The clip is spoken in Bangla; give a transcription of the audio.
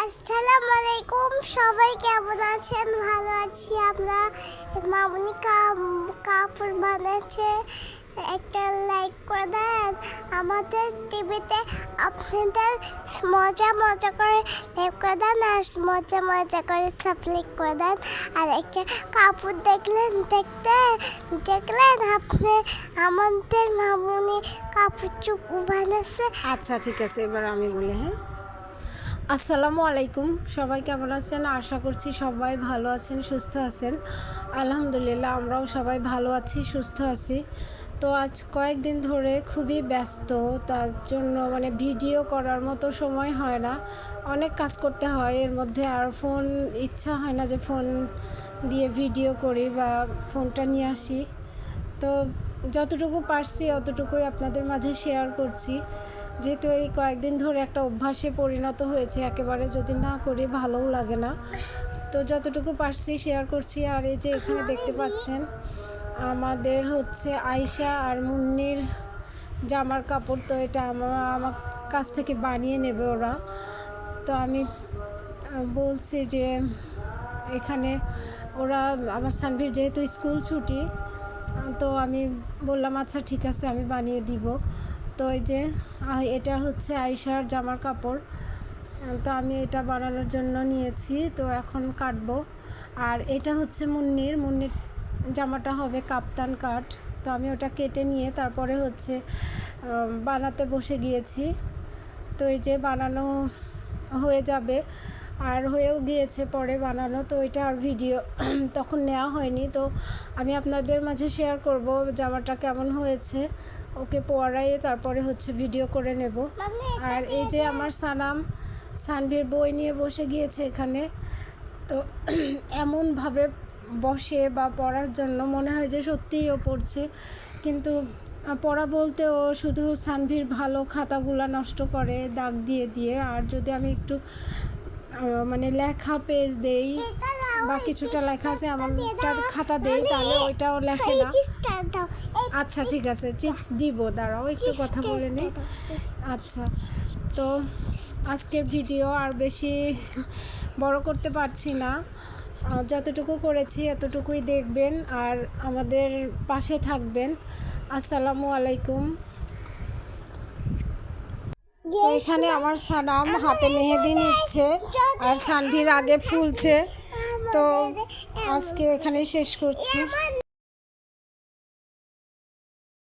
আসসালামু আলাইকুম সবাই কেমন আছেন? ভালো আছি আমরা। মামুনি কাপড় বানাচ্ছে। একটা লাইক করে দেন। আমাদের টিভিতে আপনাদের মজা মজা করে লাইক করে দেন আর মজা মজা করে সাবস্ক্রাইব করে দেন। আর একটা কাপড় দেখলেন, দেখতে, দেখলেন আপনি? আমাদের মামুনি কাপড় চুপ বানাচ্ছে। আচ্ছা ঠিক আছে, এবার আমি বলি হ্যাঁ? আসসালামু আলাইকুম। সবাই কেমন আছেন? আশা করছি সবাই ভালো আছেন, সুস্থ আছেন। আলহামদুলিল্লাহ, আমরাও সবাই ভালো আছি, সুস্থ আছি। তো আজ কয়েকদিন ধরে খুবই ব্যস্ত, তার জন্য মানে ভিডিও করার মতো সময় হয় না। অনেক কাজ করতে হয়, এর মধ্যে আর ফোন, ইচ্ছা হয় না যে ফোন দিয়ে ভিডিও করি বা ফোনটা নিয়ে আসি। তো যতটুকু পারছি, অতটুকুই আপনাদের মাঝে শেয়ার করছি। যেহেতু এই কয়েকদিন ধরে একটা অভ্যাসে পরিণত হয়েছে, একেবারে যদি না করি ভালোও লাগে না। তো যতটুকু পারছি শেয়ার করছি, আর এই যে এখানে দেখতে পাচ্ছেন, আমাদের হচ্ছে আয়শা আর মুন্নির জামার কাপড়, তো এটা আমার আমার কাছ থেকে বানিয়ে নেবে ওরা। তো আমি বলছি যে এখানে ওরা, আমার সানভির যেহেতু স্কুল ছুটি, তো আমি বললাম আচ্ছা ঠিক আছে, আমি বানিয়ে দিব। তো এই যে এটা হচ্ছে আয়সার জামার কাপড়। তো আমি এটা বানানোর জন্য নিয়েছি, তো এখন কাটবো। আর এটা হচ্ছে মুন্নির মুন্নির জামাটা হবে কাপ্তান কাট তো আমি ওটা কেটে নিয়ে তারপরে হচ্ছে বানাতে বসে গিয়েছি। তো এই যে বানানো হয়ে যাবে। আর হয়েও গিয়েছে পরে বানানো তো এটা আর ভিডিও তখন নেওয়া হয়নি। তো আমি আপনাদের মাঝে শেয়ার করব জামাটা কেমন হয়েছে ওকে পরাইয়ে তারপরে হচ্ছে ভিডিও করে নেব। আর এই যে আমার সানাম সানভির বই নিয়ে বসে গিয়েছে এখানে। তো এমনভাবে বসে বা পড়ার জন্য মনে হয় যে সত্যিই ও পড়ছে। কিন্তু পড়া বলতে ও শুধু সানভির ভালো খাতাগুলো নষ্ট করে দাগ দিয়ে দিয়ে আর যদি আমি একটু মানে লেখা পেজ দেই বা কিছুটা লেখা আছে এমনটা খাতা দেই তাহলে ওইটাও লেখে না। আচ্ছা ঠিক আছে চিপস দিব দাঁড়াও একটু কথা বলে নিই আচ্ছা তো আজকের ভিডিও আর বেশি বড় করতে পারছি না। যতটুকু করেছি এতটুকুই দেখবেন আর আমাদের পাশে থাকবেন। আসসালামু আলাইকুম। তো এখানে আমার সানাম হাতে মেহেদি নিচ্ছে আর সানভির আগে ফুলছে। তো আজকে এখানেই শেষ করছি।